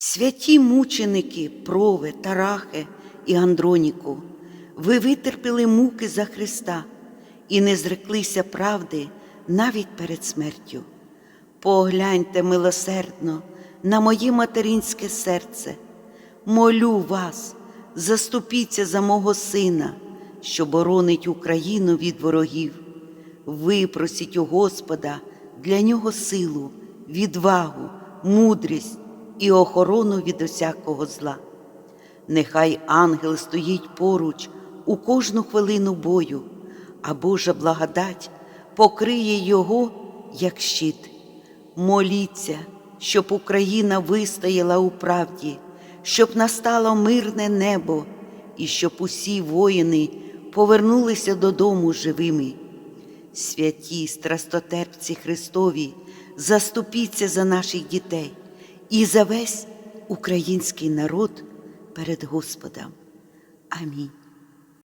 Святі мученики, прови, Тарахе і Андроніку, ви витерпіли муки за Христа і не зреклися правди навіть перед смертю. Погляньте милосердно на моє материнське серце. Молю вас, заступіться за мого сина, що боронить Україну від ворогів. Випросіть у Господа для нього силу, відвагу, мудрість і охорону від усякого зла. Нехай ангел стоїть поруч у кожну хвилину бою, а Божа благодать покриє його, як щит. Моліться, щоб Україна вистояла у правді, щоб настало мирне небо і щоб усі воїни повернулися додому живими. Святі страстотерпці Христові, заступіться за наших дітей і за весь український народ перед Господом. Амінь.